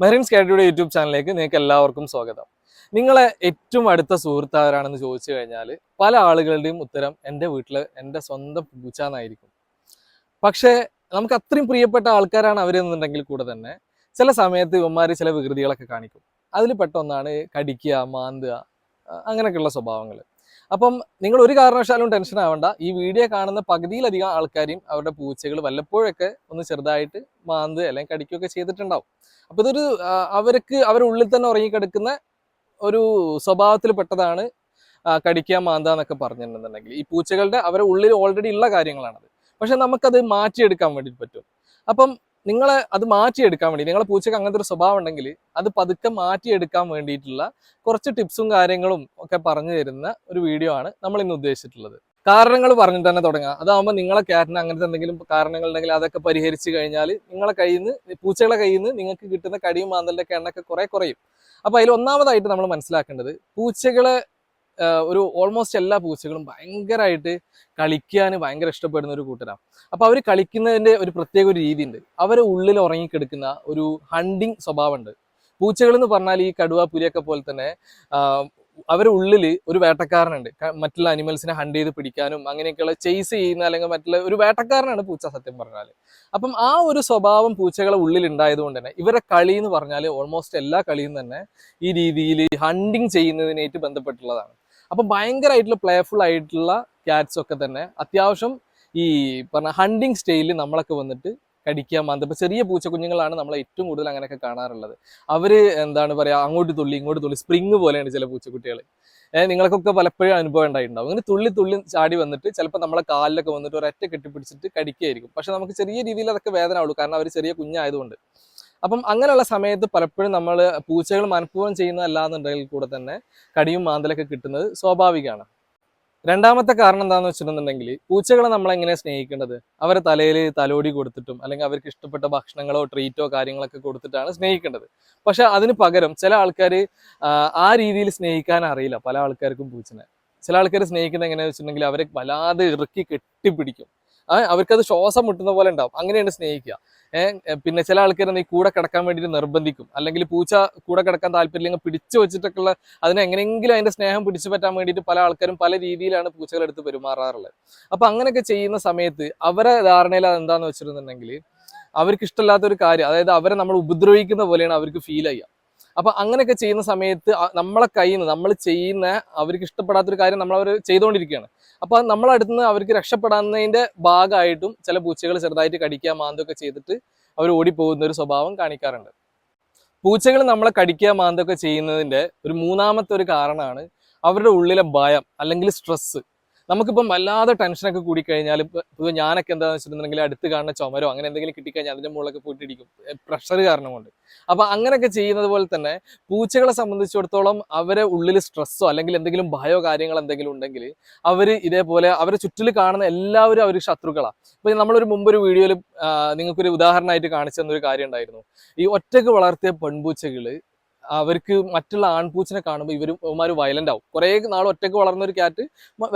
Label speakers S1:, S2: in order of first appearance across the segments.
S1: മെറിൻസ് സ്കാഡിയുടെ YouTube ചാനലിലേക്ക് നിങ്ങൾക്ക് എല്ലാവർക്കും സ്വാഗതം. നിങ്ങളെ ഏറ്റവും അടുത്ത സുഹൃത്ത് ആരാണെന്ന് ചോദിച്ചു കഴിഞ്ഞാൽ പല ആളുകളുടെയും ഉത്തരം എന്റെ വീട്ടിൽ എന്റെ സ്വന്തം പൂച്ച എന്നായിരിക്കും പക്ഷേ നമുക്ക് അത്രയും പ്രിയപ്പെട്ട ആൾക്കാരാണ് അവരെന്നുണ്ടെങ്കിൽ കൂടെ തന്നെ ചില സമയത്ത് ഇവന്മാർ ചില വികൃതികളൊക്കെ കാണിക്കും. അതിൽ പെട്ടൊന്നാണ് കടിക്കുക മാന്തുക അങ്ങനെയൊക്കെയുള്ള സ്വഭാവങ്ങൾ. അപ്പം നിങ്ങൾ ഒരു കാരണവശാലും ടെൻഷൻ ആവണ്ട. ഈ വീഡിയോ കാണുന്ന പകുതിയിലധികം ആൾക്കാരെയും അവരുടെ പൂച്ചകൾ വല്ലപ്പോഴൊക്കെ ഒന്ന് ചെറുതായിട്ട് മാന്ത് അല്ലെങ്കിൽ കടിക്കുകയൊക്കെ ചെയ്തിട്ടുണ്ടാവും. അപ്പൊ ഇതൊരു അവർക്ക് അവരുടെ ഉള്ളിൽ തന്നെ ഉറങ്ങിക്കിടക്കുന്ന ഒരു സ്വഭാവത്തിൽ പെട്ടതാണ് കടിക്കുക മാന്ത എന്നൊക്കെ പറഞ്ഞിട്ടുണ്ടെന്നുണ്ടെങ്കിൽ. ഈ പൂച്ചകളുടെ അവരുടെ ഉള്ളിൽ ഓൾറെഡി ഉള്ള കാര്യങ്ങളാണത്. പക്ഷെ നമുക്കത് മാറ്റിയെടുക്കാൻ വേണ്ടിയിട്ട് പറ്റും. അപ്പം നിങ്ങളെ അത് മാറ്റിയെടുക്കാൻ വേണ്ടി നിങ്ങളെ പൂച്ചയ്ക്ക് അങ്ങനത്തെ ഒരു സ്വഭാവം ഉണ്ടെങ്കിൽ അത് പതുക്കെ മാറ്റിയെടുക്കാൻ വേണ്ടിയിട്ടുള്ള കുറച്ച് ടിപ്സും കാര്യങ്ങളും ഒക്കെ പറഞ്ഞു തരുന്ന ഒരു വീഡിയോ ആണ് നമ്മൾ ഇന്ന് ഉദ്ദേശിച്ചിട്ടുള്ളത്. കാരണങ്ങൾ പറഞ്ഞിട്ട് തന്നെ തുടങ്ങാം. അതാകുമ്പോൾ നിങ്ങളെ ക്യാറ്റിന് അങ്ങനത്തെ എന്തെങ്കിലും കാരണങ്ങൾ ഉണ്ടെങ്കിൽ അതൊക്കെ പരിഹരിച്ച് കഴിഞ്ഞാൽ നിങ്ങളെ കയ്യിൽ നിന്ന് പൂച്ചകളെ കയ്യിൽ നിന്ന് നിങ്ങൾക്ക് കിട്ടുന്ന കടിയും മാന്തലിന്റെ ഒക്കെ എണ്ണൊക്കെ കുറെ കുറയും. അപ്പോൾ അതിൽ ഒന്നാമതായിട്ട് നമ്മൾ മനസ്സിലാക്കേണ്ടത് പൂച്ചകളെ ഒരു ഓൾമോസ്റ്റ് എല്ലാ പൂച്ചകളും ഭയങ്കരമായിട്ട് കളിക്കാൻ ഭയങ്കര ഇഷ്ടപ്പെടുന്ന ഒരു കൂട്ടരാണ്. അപ്പോൾ അവർ കളിക്കുന്നതിന്റെ ഒരു പ്രത്യേക ഒരു രീതി ഉണ്ട് അവരെ ഉള്ളിൽ ഉറങ്ങിക്കിടക്കുന്ന ഒരു ഹണ്ടിങ് സ്വഭാവമുണ്ട്. പൂച്ചകൾ എന്ന് പറഞ്ഞാൽ ഈ കടുവ പുലിയൊക്കെ പോലെ തന്നെ അവരുടെ ഉള്ളിൽ ഒരു വേട്ടക്കാരനുണ്ട്. മറ്റുള്ള അനിമൽസിനെ ഹണ്ട് ചെയ്ത് പിടിക്കാനും അങ്ങനെയൊക്കെയുള്ള ചേസ് ചെയ്യുന്ന അല്ലെങ്കിൽ മറ്റുള്ള ഒരു വേട്ടക്കാരനാണ് പൂച്ച സത്യം പറഞ്ഞാൽ. അപ്പം ആ ഒരു സ്വഭാവം പൂച്ചകളെ ഉള്ളിൽ ഉണ്ടായതുകൊണ്ട് തന്നെ ഇവരെ കളി എന്ന് പറഞ്ഞാൽ ഓൾമോസ്റ്റ് എല്ലാ കളിയും തന്നെ ഈ രീതിയിൽ ഹണ്ടിങ് ചെയ്യുന്നതിനായിട്ട് ബന്ധപ്പെട്ടുള്ളതാണ്. അപ്പം ഭയങ്കരമായിട്ടുള്ള പ്ലേഫുൾ ആയിട്ടുള്ള ക്യാറ്റ്സ് ഒക്കെ തന്നെ അത്യാവശ്യം ഈ പറഞ്ഞ ഹണ്ടിങ് സ്റ്റൈലിൽ നമ്മളൊക്കെ വന്നിട്ട് കടിക്കാൻ മാന്ത. ഇപ്പൊ ചെറിയ പൂച്ച കുഞ്ഞുങ്ങളാണ് നമ്മൾ ഏറ്റവും കൂടുതൽ അങ്ങനെയൊക്കെ കാണാറുള്ളത്. അവർ എന്താണ് പറയാ അങ്ങോട്ട് തുള്ളി ഇങ്ങോട്ട് തുള്ളി സ്പ്രിങ് പോലെയാണ് ചില പൂച്ചക്കുട്ടികൾ നിങ്ങൾക്കൊക്കെ പലപ്പോഴും അനുഭവം ഉണ്ടായിട്ടുണ്ടാവും. അങ്ങനെ തുള്ളി തുള്ളി ചാടി വന്നിട്ട് ചിലപ്പോൾ നമ്മളെ കാലിലൊക്കെ വന്നിട്ട് ഒരൊറ്റ കെട്ടിപ്പിടിച്ചിട്ട് കടിക്കുകയായിരിക്കും പക്ഷെ നമുക്ക് ചെറിയ രീതിയിൽ അതൊക്കെ വേദന ഉള്ളൂ. കാരണം അവർ ചെറിയ കുഞ്ഞായതുകൊണ്ട്. അപ്പം അങ്ങനെയുള്ള സമയത്ത് പലപ്പോഴും നമ്മൾ പൂച്ചകൾ മനഃപൂർവം ചെയ്യുന്നതല്ല എന്നുണ്ടെങ്കിൽ കൂടെ തന്നെ കടിയും മാന്തലൊക്കെ കിട്ടുന്നത് സ്വാഭാവികമാണ്. രണ്ടാമത്തെ കാരണം എന്താണെന്ന് വെച്ചിട്ടുണ്ടെങ്കിൽ പൂച്ചകളെ നമ്മൾ എങ്ങനെ സ്നേഹിക്കേണ്ടത്? അവരെ തലയിൽ തലോടി കൊടുത്തിട്ടും അല്ലെങ്കിൽ അവർക്ക് ഇഷ്ടപ്പെട്ട ഭക്ഷണങ്ങളോ ട്രീറ്റോ കാര്യങ്ങളൊക്കെ കൊടുത്തിട്ടാണ് സ്നേഹിക്കേണ്ടത്. പക്ഷെ അതിന് പകരം ചില ആൾക്കാർ ആ രീതിയിൽ സ്നേഹിക്കാൻ അറിയില്ല പല ആൾക്കാർക്കും പൂച്ചനെ. ചില ആൾക്കാർ സ്നേഹിക്കുന്നത് എങ്ങനെയാണെന്ന് വെച്ചിട്ടുണ്ടെങ്കിൽ അവരെ വല്ലാതെ ഇറുക്കി കെട്ടിപ്പിടിക്കും. അവർക്കത് ശ്വാസം മുട്ടുന്ന പോലെ ഉണ്ടാവും. അങ്ങനെയാണ് സ്നേഹിക്കുക. പിന്നെ ചില ആൾക്കാർ ഈ കൂടെ കിടക്കാൻ വേണ്ടിയിട്ട് നിർബന്ധിക്കും. അല്ലെങ്കിൽ പൂച്ച കൂടെ കിടക്കാൻ താല്പര്യമില്ലെങ്കിൽ പിടിച്ചു വെച്ചിട്ടൊക്കെയുള്ള അതിനെ എങ്ങനെയെങ്കിലും അതിന്റെ സ്നേഹം പിടിച്ചു പറ്റാൻ വേണ്ടിയിട്ട് പല ആൾക്കാരും പല രീതിയിലാണ് പൂച്ചകളെടുത്ത് പെരുമാറാറുള്ളത്. അപ്പൊ അങ്ങനെയൊക്കെ ചെയ്യുന്ന സമയത്ത് അവരെ ധാരണയിൽ അതെന്താന്ന് വെച്ചിരുന്നുണ്ടെങ്കിൽ അവർക്ക് ഇഷ്ടമില്ലാത്ത ഒരു കാര്യം അതായത് അവരെ നമ്മൾ ഉപദ്രവിക്കുന്ന പോലെയാണ് അവർക്ക് ഫീൽ ചെയ്യുക. അപ്പൊ അങ്ങനെയൊക്കെ ചെയ്യുന്ന സമയത്ത് നമ്മളെ കയ്യിൽ നിന്ന് നമ്മൾ ചെയ്യുന്ന അവർക്ക് ഇഷ്ടപ്പെടാത്തൊരു കാര്യം നമ്മൾ അവർ ചെയ്തുകൊണ്ടിരിക്കുകയാണ്. അപ്പൊ നമ്മളെ അടുത്ത് നിന്ന് അവർക്ക് രക്ഷപ്പെടാവുന്നതിന്റെ ഭാഗമായിട്ടും ചില പൂച്ചകൾ ചെറുതായിട്ട് കടിക്കുക മാന്തൊക്കെ ചെയ്തിട്ട് അവർ ഓടിപ്പോകുന്ന ഒരു സ്വഭാവം കാണിക്കാറുണ്ട്. പൂച്ചകൾ നമ്മളെ കടിക്കുക മാന്തൊക്കെ ചെയ്യുന്നതിന്റെ ഒരു മൂന്നാമത്തെ ഒരു കാരണമാണ് അവരുടെ ഉള്ളിലെ ഭയം അല്ലെങ്കിൽ സ്ട്രെസ് നമുക്കിപ്പം വല്ലാതെ ടെൻഷനൊക്കെ കൂടി കഴിഞ്ഞാൽ ഇപ്പോൾ ഞാനൊക്കെ എന്താന്ന് വെച്ചിട്ടുണ്ടെങ്കിൽ അടുത്ത് കാണുന്ന ചുമരോ അങ്ങനെ എന്തെങ്കിലും കിട്ടിക്കഴിഞ്ഞാൽ അതിന്റെ മുകളിലൊക്കെ പോയിട്ടിരിക്കും പ്രഷർ കാരണം കൊണ്ട് അപ്പൊ അങ്ങനെയൊക്കെ ചെയ്യുന്നത് പോലെ തന്നെ പൂച്ചകളെ സംബന്ധിച്ചിടത്തോളം അവരെ ഉള്ളിൽ സ്ട്രെസ്സോ അല്ലെങ്കിൽ എന്തെങ്കിലും ഭയോ കാര്യങ്ങൾ എന്തെങ്കിലും ഉണ്ടെങ്കിൽ അവർ ഇതേപോലെ അവരെ ചുറ്റിൽ കാണുന്ന എല്ലാവരും അവർ ശത്രുക്കളാണ് ഇപ്പൊ നമ്മളൊരു മുമ്പൊരു വീഡിയോയിൽ നിങ്ങൾക്കൊരു ഉദാഹരണമായിട്ട് കാണിച്ചു തന്നൊരു കാര്യം ഉണ്ടായിരുന്നു. ഈ ഒറ്റയ്ക്ക് വളർത്തിയ പെൺപൂച്ചകൾ അവർക്ക് മറ്റുള്ള ആൺപൂച്ചിനെ കാണുമ്പോൾ ഇവരും ഇവന്മാർ വയലന്റ് ആവും. കുറേ നാൾ ഒറ്റയ്ക്ക് വളർന്ന ഒരു ക്യാറ്റ്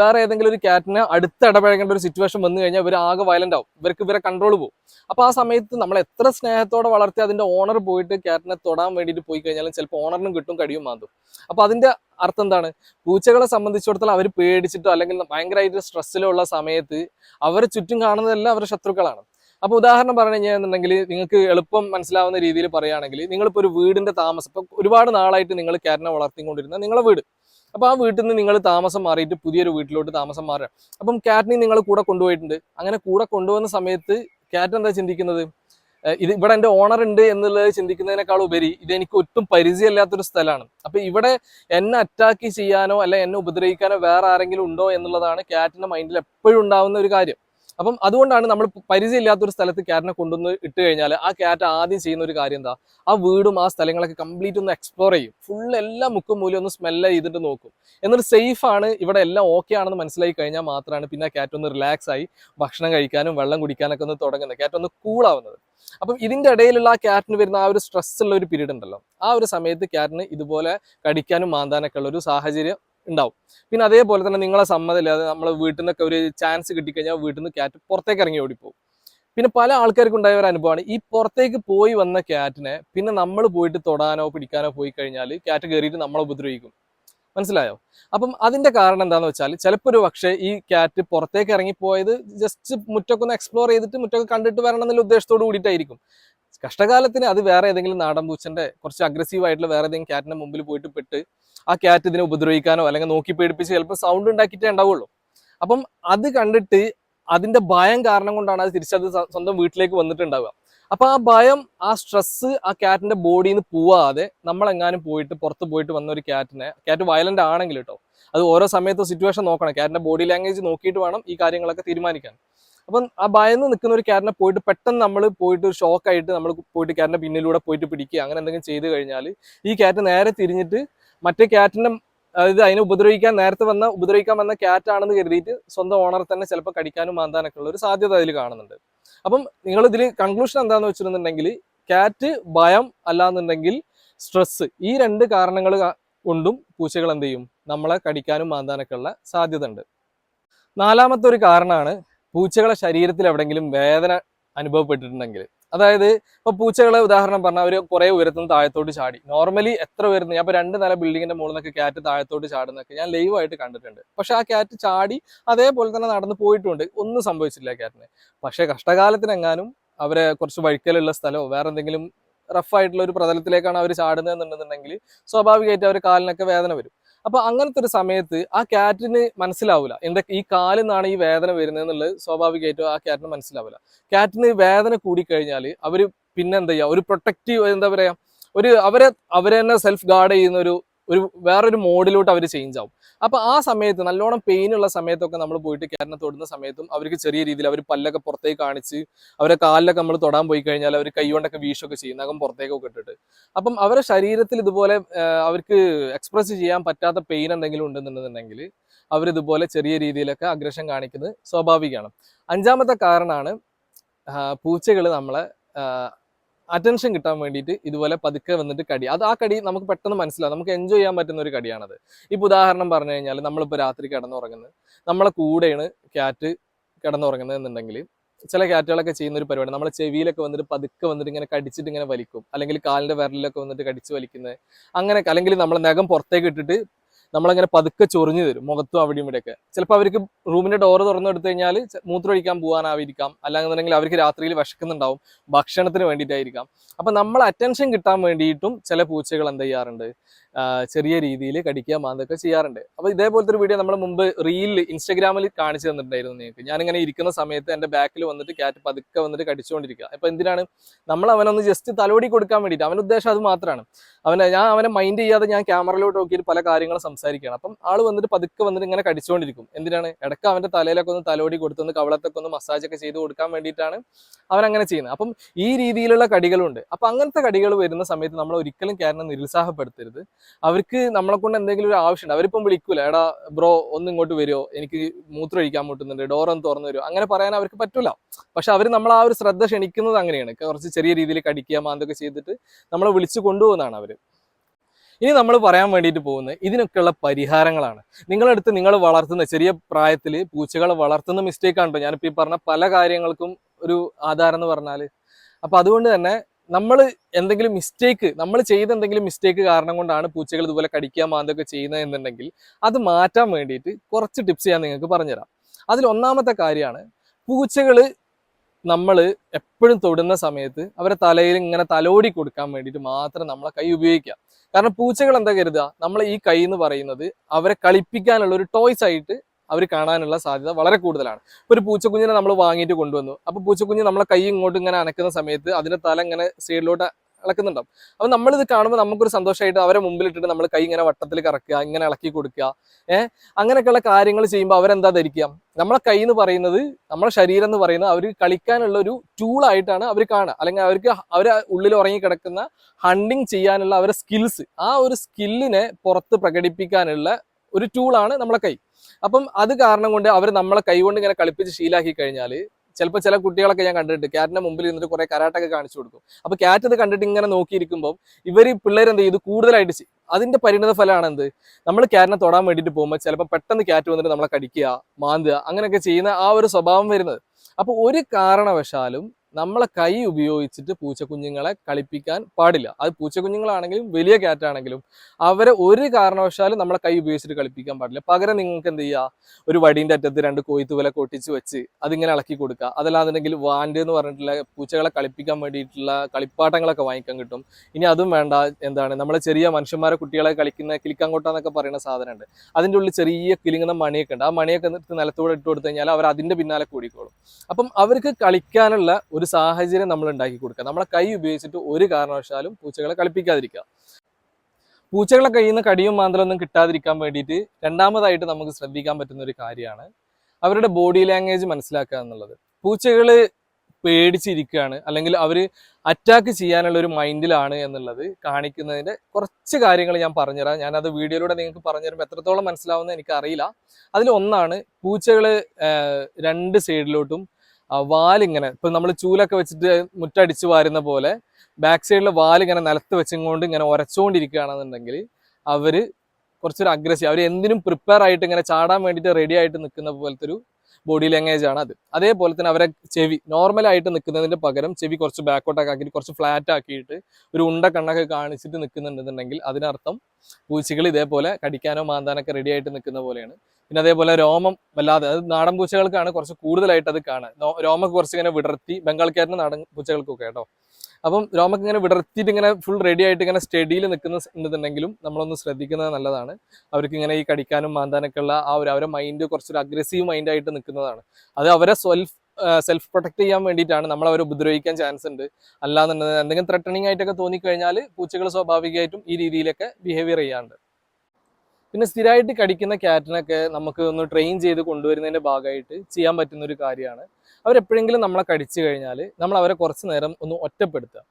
S1: വേറെ ഏതെങ്കിലും ഒരു ക്യാറ്റിനെ അടുത്ത് ഇടപഴകേണ്ട ഒരു സിറ്റുവേഷൻ വന്നു കഴിഞ്ഞാൽ ഇവർ ആകെ വയലന്റ് ആവും. ഇവർക്ക് ഇവരെ കൺട്രോൾ പോകും അപ്പോൾ ആ സമയത്ത് നമ്മൾ എത്ര സ്നേഹത്തോടെ വളർത്തി അതിന്റെ ഓണർ പോയിട്ട് ക്യാറ്റിനെ തൊടാൻ വേണ്ടിയിട്ട് പോയി കഴിഞ്ഞാലും ചിലപ്പോൾ ഓണറിനും കിട്ടും കഴിയും മാന്തും. അപ്പോൾ അതിന്റെ അർത്ഥം എന്താണ്? പൂച്ചകളെ സംബന്ധിച്ചിടത്തോളം അവർ പേടിച്ചിട്ടോ അല്ലെങ്കിൽ ഭയങ്കരമായിട്ട് സ്ട്രെസ്സിലുള്ള സമയത്ത് അവരെ ചുറ്റും കാണുന്നതെല്ലാം അവരുടെ ശത്രുക്കളാണ്. അപ്പൊ ഉദാഹരണം പറഞ്ഞു കഴിഞ്ഞാൽ നിങ്ങൾക്ക് എളുപ്പം മനസ്സിലാവുന്ന രീതിയിൽ പറയുകയാണെങ്കിൽ നിങ്ങളിപ്പോൾ ഒരു വീടിന്റെ താമസം ഇപ്പൊ ഒരുപാട് നാളായിട്ട് നിങ്ങൾ ക്യാറ്റിനെ വളർത്തിക്കൊണ്ടിരുന്ന നിങ്ങളെ വീട്. അപ്പോൾ ആ വീട്ടിൽ നിന്ന് നിങ്ങൾ താമസം മാറിയിട്ട് പുതിയൊരു വീട്ടിലോട്ട് താമസം മാറുക. അപ്പം ക്യാറ്റിനെ നിങ്ങൾ കൂടെ കൊണ്ടുപോയിട്ടുണ്ട്. അങ്ങനെ കൂടെ കൊണ്ടുവന്ന സമയത്ത് കാറ്റ് എന്താ ചിന്തിക്കുന്നത്? ഇത് ഇവിടെ എന്റെ ഓണർ ഉണ്ട് എന്നുള്ളത് ചിന്തിക്കുന്നതിനേക്കാൾ ഉപരി ഇതെനിക്ക് ഒട്ടും പരിചയമില്ലാത്തൊരു സ്ഥലമാണ്. അപ്പൊ ഇവിടെ എന്നെ അറ്റാക്ക് ചെയ്യാനോ അല്ലെ എന്നെ ഉപദ്രവിക്കാനോ വേറെ ആരെങ്കിലും ഉണ്ടോ എന്നുള്ളതാണ് കാറ്റിന്റെ മൈൻഡിൽ എപ്പോഴും ഉണ്ടാവുന്ന ഒരു കാര്യം. അപ്പം അതുകൊണ്ടാണ് നമ്മൾ പരിചയം ഒരു സ്ഥലത്ത് ക്യാറ്റിനെ കൊണ്ടുവന്ന് ഇട്ട് കഴിഞ്ഞാൽ ആ ക്യാറ്റ് ആദ്യം ചെയ്യുന്ന ഒരു കാര്യം എന്താ? ആ വീടും ആ സ്ഥലങ്ങളൊക്കെ കംപ്ലീറ്റ് ഒന്ന് എക്സ്പ്ലോർ ചെയ്യും. ഫുൾ എല്ലാ മുക്കും മൂലം ഒന്ന് സ്മെല്ല് ചെയ്തിട്ട് നോക്കും. എന്നിട്ട് സേഫ് ആണ് ഇവിടെ എല്ലാം ഓക്കെ ആണെന്ന് മനസ്സിലായി കഴിഞ്ഞാൽ മാത്രമാണ് പിന്നെ ക്യാറ്റ് ഒന്ന് റിലാക്സ് ആയി ഭക്ഷണം കഴിക്കാനും വെള്ളം കുടിക്കാനൊക്കെ ഒന്ന് തുടങ്ങുന്നത് ക്യാറ്റ് ഒന്ന് കൂളാവുന്നത് അപ്പം ഇതിന്റെ ഇടയിലുള്ള ആ ക്യാറ്റിന് വരുന്ന ആ ഒരു സ്ട്രെസ് ഉള്ള ഒരു പീരീഡ് ഉണ്ടല്ലോ. ആ ഒരു സമയത്ത് ക്യാറ്റിന് ഇതുപോലെ കടിക്കാനും മാന്താനൊക്കെ ഉള്ള ഒരു സാഹചര്യം ഉണ്ടാവും. പിന്നെ അതേപോലെ തന്നെ നിങ്ങളെ സമ്മതമില്ലാതെ നമ്മളെ വീട്ടിൽ നിന്നൊക്കെ ഒരു ചാൻസ് കിട്ടിക്കഴിഞ്ഞാൽ വീട്ടിൽ നിന്ന് ക്യാറ്റ് പുറത്തേക്ക് ഇറങ്ങി ഓടിപ്പോകും പിന്നെ പല ആൾക്കാർക്കും ഉണ്ടായ ഒരു അനുഭവമാണ് ഈ പുറത്തേക്ക് പോയി വന്ന ക്യാറ്റിനെ പിന്നെ നമ്മൾ പോയിട്ട് തൊടാനോ പിടിക്കാനോ പോയി കഴിഞ്ഞാൽ ക്യാറ്റ് കയറിയിട്ട് നമ്മളെ ഉപദ്രവിക്കും. മനസ്സിലായോ? അപ്പം അതിന്റെ കാരണം എന്താണെന്ന് വെച്ചാൽ ചിലപ്പോൾ ഒരു പക്ഷേ ഈ ക്യാറ്റ് പുറത്തേക്ക് ഇറങ്ങി പോയത് ജസ്റ്റ് മുറ്റൊക്കെ ഒന്ന് എക്സ്പ്ലോർ ചെയ്തിട്ട് മുറ്റൊക്കെ കണ്ടിട്ട് വരണം എന്നുള്ള ഉദ്ദേശത്തോട് കൂടിയിട്ടായിരിക്കും. കഷ്ടകാലത്തിന് അത് വേറെ ഏതെങ്കിലും നാടൻ പൂച്ചന്റെ കുറച്ച് അഗ്രസീവ് ആയിട്ടുള്ള വേറെ ഏതെങ്കിലും ക്യാറ്റിന്റെ മുമ്പിൽ പോയിട്ട് പെട്ട് ആ ക്യാറ്റ് ഇതിനെ ഉപദ്രവിക്കാനോ അല്ലെങ്കിൽ നോക്കി പേടിപ്പിച്ച് ചിലപ്പോൾ സൗണ്ട് ഉണ്ടാക്കിയിട്ടേ ഉണ്ടാവുള്ളൂ. അപ്പം അത് കണ്ടിട്ട് അതിന്റെ ഭയം കാരണം കൊണ്ടാണ് അത് തിരിച്ചത് സ്വ- സ്വന്തം വീട്ടിലേക്ക് വന്നിട്ടുണ്ടാവുക. അപ്പൊ ആ ഭയം ആ സ്ട്രെസ് ആ ക്യാറ്റിന്റെ ബോഡിയിൽ നിന്ന് പോവാതെ നമ്മളെങ്ങാനും പോയിട്ട് പുറത്ത് പോയിട്ട് വന്ന ഒരു ക്യാറ്റിനെ ക്യാറ്റ് വയലന്റ് ആണെങ്കിൽ കേട്ടോ അത് ഓരോ സമയത്തും സിറ്റുവേഷൻ നോക്കണം. ക്യാറ്റിന്റെ ബോഡി ലാംഗ്വേജ് നോക്കിയിട്ട് വേണം ഈ കാര്യങ്ങളൊക്കെ തീരുമാനിക്കാൻ. അപ്പം ആ ഭയന്ന് നിൽക്കുന്ന ഒരു ക്യാരനെ പോയിട്ട് പെട്ടെന്ന് നമ്മൾ പോയിട്ട് ഒരു ഷോക്ക് ആയിട്ട് നമ്മൾ പോയിട്ട് ക്യാരന്റെ പിന്നിലൂടെ പോയിട്ട് പിടിക്കുക. അങ്ങനെ എന്തെങ്കിലും ചെയ്ത് കഴിഞ്ഞാൽ ഈ ക്യാറ്റ് നേരെ തിരിഞ്ഞിട്ട് മറ്റേ ക്യാറ്റിന്റെ അതായത് അതിനെ ഉപദ്രവിക്കാൻ നേരത്തെ വന്ന ഉപദ്രവിക്കാൻ വന്ന ക്യാറ്റ് ആണെന്ന് കരുതിയിട്ട് സ്വന്തം ഓണറെ തന്നെ ചിലപ്പോൾ കടിക്കാനും മാന്താനൊക്കെ ഉള്ള ഒരു സാധ്യത അതിൽ കാണുന്നുണ്ട്. അപ്പം നിങ്ങൾ ഇതിൽ കൺക്ലൂഷൻ എന്താണെന്ന് വെച്ചിട്ടുണ്ടെങ്കിൽ ക്യാറ്റ് ഭയം അല്ലാന്നുണ്ടെങ്കിൽ സ്ട്രെസ് ഈ രണ്ട് കാരണങ്ങൾ കൊണ്ടും പൂച്ചകൾ എന്ത് ചെയ്യും? നമ്മളെ കടിക്കാനും മാന്താനൊക്കെ ഉള്ള സാധ്യത ഉണ്ട് നാലാമത്തെ ഒരു കാരണമാണ് പൂച്ചകളെ ശരീരത്തിൽ എവിടെയെങ്കിലും വേദന അനുഭവപ്പെട്ടിട്ടുണ്ടെങ്കിൽ. അതായത് ഇപ്പൊ പൂച്ചകളെ ഉദാഹരണം പറഞ്ഞാൽ അവർ കുറെ ഉയരത്തുനിന്ന് താഴത്തോട്ട് ചാടി. നോർമലി എത്ര ഉയർന്ന് ഞാൻ ഇപ്പൊ രണ്ട് നില ബിൽഡിങ്ങിന്റെ മുകളിൽ നിന്നൊക്കെ ക്യാറ്റ് താഴത്തോട്ട് ചാടുന്നൊക്കെ ഞാൻ ലൈവ് ആയിട്ട് കണ്ടിട്ടുണ്ട്. പക്ഷെ ആ ക്യാറ്റ് ചാടി അതേപോലെ തന്നെ നടന്നു പോയിട്ടുണ്ട്. ഒന്നും സംഭവിച്ചില്ല ക്യാറ്റിന് പക്ഷെ കഷ്ടകാലത്തിനെങ്ങാനും അവരെ കുറച്ച് വഴിക്കലുള്ള സ്ഥലമോ വേറെ എന്തെങ്കിലും റഫ് ആയിട്ടുള്ള ഒരു പ്രതലത്തിലേക്കാണ് അവർ ചാടുന്നത് എന്നുണ്ടെന്നുണ്ടെങ്കിൽ സ്വാഭാവികമായിട്ട് അവർ കാലിനൊക്കെ വേദന വരും. അപ്പൊ അങ്ങനത്തെ ഒരു സമയത്ത് ആ ക്യാറ്റിന് മനസ്സിലാവില്ല എന്റെ ഈ കാലിൽ നിന്നാണ് ഈ വേദന വരുന്നത് എന്നുള്ളത് സ്വാഭാവികമായിട്ടും ആ ക്യാറ്റിന് മനസ്സിലാവില്ല ക്യാറ്റിന് വേദന കൂടിക്കഴിഞ്ഞാൽ അവർ പിന്നെ എന്താ ചെയ്യുക ഒരു പ്രൊട്ടക്റ്റീവ് എന്താ പറയാ? ഒരു അവരെ അവരെ തന്നെ സെൽഫ് ഗാർഡ് ചെയ്യുന്ന ഒരു ഒരു വേറൊരു മോഡിലോട്ട് അവർ ചേഞ്ച് ആവും. അപ്പൊ ആ സമയത്ത് നല്ലോണം പെയിൻ ഉള്ള സമയത്തൊക്കെ നമ്മൾ പോയിട്ട് കേരളം തൊടുന്ന സമയത്തും അവർക്ക് ചെറിയ രീതിയിൽ അവർ പല്ലൊക്കെ പുറത്തേക്ക് കാണിച്ച് അവരെ കാലിലൊക്കെ നമ്മൾ തൊടാൻ പോയി കഴിഞ്ഞാൽ അവർ കൈകൊണ്ടൊക്കെ വീശൊക്കെ ചെയ്യും നഖം പുറത്തേക്കൊക്കെ ഇട്ടിട്ട്. അപ്പം അവരെ ശരീരത്തിൽ ഇതുപോലെ അവർക്ക് എക്സ്പ്രസ് ചെയ്യാൻ പറ്റാത്ത പെയിൻ എന്തെങ്കിലും ഉണ്ടെന്നുണ്ടെന്നുണ്ടെങ്കിൽ അവരിതുപോലെ ചെറിയ രീതിയിലൊക്കെ അഗ്രഷൻ കാണിക്കുന്നത് സ്വാഭാവികമാണ്. അഞ്ചാമത്തെ കാരണമാണ് പൂച്ചകൾ നമ്മളെ അറ്റൻഷൻ കിട്ടാൻ വേണ്ടിയിട്ട് ഇതുപോലെ പതുക്കെ വന്നിട്ട് കടി. അത് ആ കടി നമുക്ക് പെട്ടെന്ന് മനസ്സിലാവും. നമുക്ക് എൻജോയ് ചെയ്യാൻ പറ്റുന്ന ഒരു കടിയാണത്. ഇപ്പൊ ഉദാഹരണം പറഞ്ഞു കഴിഞ്ഞാൽ നമ്മളിപ്പോൾ രാത്രി കിടന്നുറങ്ങുന്നത്. നമ്മളെ കൂടെയാണ് ക്യാറ്റ് കിടന്നുറങ്ങുന്നത് എന്നുണ്ടെങ്കിൽ ചില ക്യാറ്റുകളൊക്കെ ചെയ്യുന്ന ഒരു പരിപാടി. നമ്മളെ ചെവിയിലൊക്കെ വന്നിട്ട് പതുക്കെ വന്നിട്ട് ഇങ്ങനെ കടിച്ചിട്ട് ഇങ്ങനെ വലിക്കും. അല്ലെങ്കിൽ കാലിന്റെ വിരലിലൊക്കെ വന്നിട്ട് കടിച്ച് വലിക്കുന്നത്. അങ്ങനെ അല്ലെങ്കിൽ നമ്മളെ നഖം പുറത്തേക്ക് ഇട്ടിട്ട് നമ്മളങ്ങനെ പതുക്കെ ചൊറിഞ്ഞു തരും മുഖത്തും അവിടെയും ഇവിടെയൊക്കെ. ചിലപ്പോൾ അവർക്ക് റൂമിന്റെ ഡോറ് തുറന്നു എടുത്തു കഴിഞ്ഞാൽ മൂത്രമൊഴിക്കാൻ പോകാനാവിരിക്കാം അല്ലാന്നുണ്ടെങ്കിൽ അവർക്ക് രാത്രിയിൽ വിശക്കുന്നുണ്ടാവും ഭക്ഷണത്തിന് വേണ്ടിയിട്ടായിരിക്കാം. അപ്പം നമ്മൾ അറ്റൻഷൻ കിട്ടാൻ വേണ്ടിയിട്ടും ചില പൂച്ചകൾ എന്ത് ചെയ്യാറുണ്ട്? ചെറിയ രീതിയിൽ കടിക്കുക മാന്തൊക്കെ ചെയ്യാറുണ്ട്. അപ്പൊ ഇതേപോലത്തെ ഒരു വീഡിയോ നമ്മൾ മുമ്പ് റീലിൽ ഇൻസ്റ്റാഗ്രാമിൽ കാണിച്ചു തന്നിട്ടുണ്ടായിരുന്നു നിങ്ങൾക്ക്. ഞാനിങ്ങനെ ഇരിക്കുന്ന സമയത്ത് എന്റെ ബാക്കിൽ വന്നിട്ട് ക്യാറ്റ് പതുക്കെ വന്നിട്ട് കടിച്ചുകൊണ്ടിരിക്കുക. അപ്പൊ എന്തിനാണ്? നമ്മൾ അവനൊന്ന് ജസ്റ്റ് തലോടി കൊടുക്കാൻ വേണ്ടിയിട്ട്. അവൻ ഉദ്ദേശം അത് മാത്രമാണ് അവനെ ഞാൻ അവനെ മൈൻഡ് ചെയ്യാതെ ഞാൻ ക്യാമറയിലോട്ട് നോക്കിയിട്ട് പല കാര്യങ്ങളും സംസാരിക്കുകയാണ്. അപ്പം ആൾ വന്നിട്ട് പതുക്കെ വന്നിട്ട് ഇങ്ങനെ കടിച്ചുകൊണ്ടിരിക്കും. എന്തിനാണ്? ഇടയ്ക്ക് അവന്റെ തലയിലൊക്കെ ഒന്ന് തലോടി കൊടുത്തൊന്ന് കവളത്തൊക്കെ ഒന്ന് മസാജ് ഒക്കെ ചെയ്ത് കൊടുക്കാൻ വേണ്ടിയിട്ടാണ് അവൻ അങ്ങനെ ചെയ്യുന്നത്. അപ്പം ഈ രീതിയിലുള്ള കടികളുണ്ട്. അപ്പൊ അങ്ങനത്തെ കടികൾ വരുന്ന സമയത്ത് നമ്മൾ ഒരിക്കലും ക്യാരനെ നിരുത്സാഹപ്പെടുത്തരുത്. അവർക്ക് നമ്മളെ കൊണ്ട് എന്തെങ്കിലും ഒരു ആവശ്യമുണ്ട് അവരിപ്പം വിളിക്കൂല എടാ ബ്രോ ഒന്ന് ഇങ്ങോട്ട് വരുമോ എനിക്ക് മൂത്രം ഒഴിക്കാൻ മുട്ടുന്നുണ്ട് ഡോർ ഒന്ന് തുറന്നു വരുമോ അങ്ങനെ പറയാൻ അവർക്ക് പറ്റൂല. പക്ഷെ അവർ നമ്മൾ ആ ഒരു ശ്രദ്ധ ക്ഷണിക്കുന്നത് അങ്ങനെയാണ്. കുറച്ച് ചെറിയ രീതിയിൽ കടിക്കുക മാന്തൊക്കെ ചെയ്തിട്ട് നമ്മളെ വിളിച്ചു കൊണ്ടുപോകുന്നതാണ് അവർ ഇനി നമ്മൾ പറയാൻ വേണ്ടിയിട്ട് പോകുന്നത് ഇതിനൊക്കെയുള്ള പരിഹാരങ്ങളാണ്. നിങ്ങളടുത്ത് നിങ്ങൾ വളർത്തുന്ന ചെറിയ പ്രായത്തിൽ പൂച്ചകളെ വളർത്തുന്ന മിസ്റ്റേക്കാണ് ആണ് ഞാനിപ്പോൾ ഈ പറഞ്ഞ പല കാര്യങ്ങൾക്കും ഒരു ആധാരം എന്ന് പറഞ്ഞാൽ അപ്പൊ അതുകൊണ്ട് തന്നെ നമ്മൾ എന്തെങ്കിലും മിസ്റ്റേക്ക് നമ്മൾ ചെയ്ത എന്തെങ്കിലും മിസ്റ്റേക്ക് കാരണം കൊണ്ടാണ് പൂച്ചകൾ ഇതുപോലെ കടിക്കുക മാന്തൊക്കെ ചെയ്യുന്നത് എന്നുണ്ടെങ്കിൽ അത് മാറ്റാൻ വേണ്ടിയിട്ട് കുറച്ച് ടിപ്സ് ഞാൻ നിങ്ങൾക്ക് പറഞ്ഞുതരാം. അതിൽ ഒന്നാമത്തെ കാര്യമാണ് പൂച്ചകൾ നമ്മൾ എപ്പോഴും തൊടുന്ന സമയത്ത് അവരെ തലയിൽ ഇങ്ങനെ തലോടി കൊടുക്കാൻ വേണ്ടിയിട്ട് മാത്രം നമ്മളെ കൈ ഉപയോഗിക്കുക. കാരണം പൂച്ചകൾ എന്താ കരുതുക? നമ്മൾ ഈ കൈ എന്ന് പറയുന്നത് അവരെ കളിപ്പിക്കാനുള്ള ഒരു ടോയ്സ് ആയിട്ട് അവർ കാണാനുള്ള സാധ്യത വളരെ കൂടുതലാണ്. ഒരു പൂച്ചക്കുഞ്ഞിനെ നമ്മൾ വാങ്ങിയിട്ട് കൊണ്ടുവന്നു. അപ്പൊ പൂച്ചക്കുഞ്ഞ് നമ്മളെ കൈ ഇങ്ങോട്ട് ഇങ്ങനെ അനക്കുന്ന സമയത്ത് അതിന്റെ തല ഇങ്ങനെ സൈഡിലോട്ട് ഇളക്കുന്നുണ്ടാവും അപ്പൊ നമ്മളിത് കാണുമ്പോൾ നമുക്കൊരു സന്തോഷമായിട്ട് അവരെ മുമ്പിലിട്ടിട്ട് നമ്മൾ കൈ ഇങ്ങനെ വട്ടത്തിൽ കറക്കുക ഇങ്ങനെ ഇളക്കി കൊടുക്കുക. ഏഹ് അങ്ങനെയൊക്കെയുള്ള കാര്യങ്ങൾ ചെയ്യുമ്പോൾ അവരെന്താ ധരിക്കുക? നമ്മളെ കൈ എന്ന് പറയുന്നത് നമ്മളെ ശരീരം എന്ന് പറയുന്നത് അവർ കളിക്കാനുള്ള ഒരു ടൂളായിട്ടാണ് അവർ കാണുക. അല്ലെങ്കിൽ അവർക്ക് അവരെ ഉള്ളിൽ ഉറങ്ങി കിടക്കുന്ന ഹണ്ടിങ് ചെയ്യാനുള്ള അവരുടെ സ്കിൽസ് ആ ഒരു സ്കില്ലിനെ പുറത്ത് പ്രകടിപ്പിക്കാനുള്ള ഒരു ടൂളാണ് നമ്മളെ കൈ. അപ്പം അത് കാരണം കൊണ്ട് അവർ നമ്മളെ കൈകൊണ്ട് ഇങ്ങനെ കളിപ്പിച്ച് ശീലാക്കി കഴിഞ്ഞാൽ ചിലപ്പോൾ ചില കുട്ടികളൊക്കെ ഞാൻ കണ്ടിട്ടുണ്ട്. ക്യാറ്റിന്റെ മുമ്പിൽ ഇരുന്നിട്ട് കുറെ കരാട്ടൊക്കെ കാണിച്ചു കൊടുക്കും. അപ്പോൾ ക്യാറ്റ് ഇത് കണ്ടിട്ട് ഇങ്ങനെ നോക്കിയിരിക്കുമ്പോൾ ഇവർ ചെയ്യും ഇത് കൂടുതലായിട്ട് അതിന്റെ പരിണിത ഫലമാണ് എന്ത്? നമ്മൾ ക്യാറ്റിനെ തൊടാൻ വേണ്ടിയിട്ട് പോകുമ്പോൾ ചിലപ്പോൾ പെട്ടെന്ന് ക്യാറ്റ് വന്നിട്ട് നമ്മളെ കടിക്കുക മാന്തുക അങ്ങനെയൊക്കെ ചെയ്യുന്ന ആ ഒരു സ്വഭാവം വരുന്നത്. അപ്പോൾ ഒരു കാരണവശാലും നമ്മളെ കൈ ഉപയോഗിച്ചിട്ട് പൂച്ചക്കുഞ്ഞുങ്ങളെ കളിപ്പിക്കാൻ പാടില്ല. അത് പൂച്ചക്കുഞ്ഞുങ്ങളാണെങ്കിലും വലിയ കാറ്റാണെങ്കിലും അവരെ ഒരു കാരണവശാലും നമ്മളെ കൈ ഉപയോഗിച്ചിട്ട് കളിപ്പിക്കാൻ പാടില്ല. പകരം നിങ്ങൾക്ക് എന്ത് ചെയ്യുക ഒരു വടീന്റെ അറ്റത്ത് രണ്ട് കൊയ്ത്തുവല കൊട്ടിച്ച് വെച്ച് അതിങ്ങനെ ഇളക്കി കൊടുക്കുക. അതല്ലാന്നുണ്ടെങ്കിൽ വാൻഡ് എന്ന് പറഞ്ഞിട്ടുള്ള പൂച്ചകളെ കളിപ്പിക്കാൻ വേണ്ടിയിട്ടുള്ള കളിപ്പാട്ടങ്ങളൊക്കെ വാങ്ങിക്കാൻ കിട്ടും. ഇനി അതും വേണ്ട. എന്താണ്? നമ്മളെ ചെറിയ മനുഷ്യന്മാരെ കുട്ടികളെ കളിക്കുന്ന കിളിക്കാങ്കോട്ട എന്നൊക്കെ പറയുന്ന സാധനമുണ്ട്. അതിന്റെ ഉള്ളിൽ ചെറിയ കിളിങ്ങുന്ന മണിയൊക്കെ ഉണ്ട്. ആ മണിയൊക്കെ നിലത്തൂടെ ഇട്ട് കൊടുത്തു കഴിഞ്ഞാൽ അവർ അതിന്റെ പിന്നാലെ കൂടിക്കോളും. അപ്പം അവർക്ക് കളിക്കാനുള്ള ഒരു സാഹചര്യം നമ്മൾ ഉണ്ടാക്കി കൊടുക്കുക. നമ്മളെ കൈ ഉപയോഗിച്ചിട്ട് ഒരു കാരണവശാലും പൂച്ചകളെ കളിപ്പിക്കാതിരിക്കുക. പൂച്ചകളെ കയ്യിൽ നിന്ന് കടിയും മാന്തലൊന്നും കിട്ടാതിരിക്കാൻ വേണ്ടിയിട്ട് രണ്ടാമതായിട്ട് നമുക്ക് ശ്രദ്ധിക്കാൻ പറ്റുന്ന ഒരു കാര്യമാണ് അവരുടെ ബോഡി ലാംഗ്വേജ് മനസ്സിലാക്കുക എന്നുള്ളത്. പൂച്ചകൾ പേടിച്ചിരിക്കുകയാണ് അല്ലെങ്കിൽ അവർ അറ്റാക്ക് ചെയ്യാനുള്ള ഒരു മൈൻഡിലാണ് എന്നുള്ളത് കാണിക്കുന്നതിന്റെ കുറച്ച് കാര്യങ്ങൾ ഞാൻ പറഞ്ഞുതരാം. ഞാൻ അത് വീഡിയോയിലൂടെ നിങ്ങൾക്ക് പറഞ്ഞു തരുമ്പോൾ എത്രത്തോളം മനസ്സിലാവുമെന്ന് എനിക്കറിയില്ല. അതിൽ ഒന്നാണ് പൂച്ചകൾ രണ്ട് സൈഡിലോട്ടും വാലിങ്ങനെ ഇപ്പൊ നമ്മൾ ചൂലൊക്കെ വെച്ചിട്ട് മുറ്റടിച്ച് വാരുന്ന പോലെ ബാക്ക് സൈഡിൽ വാലിങ്ങനെ നിലത്ത് വെച്ചുകൊണ്ട് ഇങ്ങനെ ഉരച്ചുകൊണ്ടിരിക്കുകയാണെന്നുണ്ടെങ്കിൽ അവർ കുറച്ചൊരു അഗ്രസീവ് അവർ എന്തിനും പ്രിപ്പയർ ആയിട്ട് ഇങ്ങനെ ചാടാൻ വേണ്ടിയിട്ട് റെഡി ആയിട്ട് നിൽക്കുന്ന പോലത്തെ ഒരു ബോഡി ലാംഗ്വേജ് ആണ് അത്. അതേപോലെ തന്നെ അവരെ ചെവി നോർമൽ ആയിട്ട് നിൽക്കുന്നതിന്റെ പകരം ചെവി കുറച്ച് ബാക്കോട്ടൊക്കെ ആക്കിയിട്ട് കുറച്ച് ഫ്ലാറ്റ് ആക്കിയിട്ട് ഒരു ഉണ്ട കണ്ണൊക്കെ കാണിച്ചിട്ട് നിൽക്കുന്നുണ്ടെന്നുണ്ടെങ്കിൽ അതിനർത്ഥം പൂച്ചകൾ ഇതേപോലെ കടിക്കാനോ മാന്താനൊക്കെ റെഡി ആയിട്ട് നിൽക്കുന്ന പോലെയാണ്. പിന്നെ അതേപോലെ രോമം വല്ലാതെ അത് നാടൻ പൂച്ചകൾക്കാണ് കുറച്ച് കൂടുതലായിട്ട് അത് കാണാൻ രോമം കുറച്ച് ഇങ്ങനെ വിടർത്തി ബംഗാൾ നാടൻ പൂച്ചകൾക്കൊക്കെ കേട്ടോ. അപ്പം രോമൊക്കെ ഇങ്ങനെ വിടർത്തിയിട്ട് ഇങ്ങനെ ഫുൾ റെഡി ആയിട്ട് ഇങ്ങനെ സ്റ്റഡിയിൽ നിൽക്കുന്ന ഉണ്ടെന്നുണ്ടെങ്കിലും നമ്മളൊന്ന് ശ്രദ്ധിക്കുന്നത് നല്ലതാണ്. അവർക്ക് ഇങ്ങനെ ഈ കടിക്കാനും മാന്താനൊക്കെ ഉള്ള ആ ഒരു അവരുടെ മൈൻഡ് കുറച്ചൊരു അഗ്രസീവ് മൈൻഡ് ആയിട്ട് നിൽക്കുന്നതാണ് അത് അവരെ സെൽഫ് സെൽഫ് പ്രൊട്ടക്ട് ചെയ്യാൻ വേണ്ടിയിട്ടാണ് നമ്മൾ അവരെ ഉപദ്രവിക്കാൻ ചാൻസ് ഉണ്ട്. അല്ലാന്നുണ്ടെങ്കിൽ എന്തെങ്കിലും ത്രെട്ടണിങ് ആയിട്ടൊക്കെ തോന്നിക്കഴിഞ്ഞാൽ പൂച്ചകൾ സ്വാഭാവികമായിട്ടും ഈ രീതിയിലൊക്കെ ബിഹേവിയർ ചെയ്യാറുണ്ട്. പിന്നെ സ്ഥിരമായിട്ട് കടിക്കുന്ന ക്യാറ്റിനൊക്കെ നമുക്ക് ഒന്ന് ട്രെയിൻ ചെയ്ത് കൊണ്ടുവരുന്നതിന്റെ ഭാഗമായിട്ട് ചെയ്യാൻ പറ്റുന്ന ഒരു കാര്യമാണ്. അവരെപ്പോഴെങ്കിലും നമ്മളെ കടിച്ചു കഴിഞ്ഞാൽ നമ്മൾ അവരെ കുറച്ച് നേരം ഒന്ന് ഒറ്റപ്പെടുത്തുക.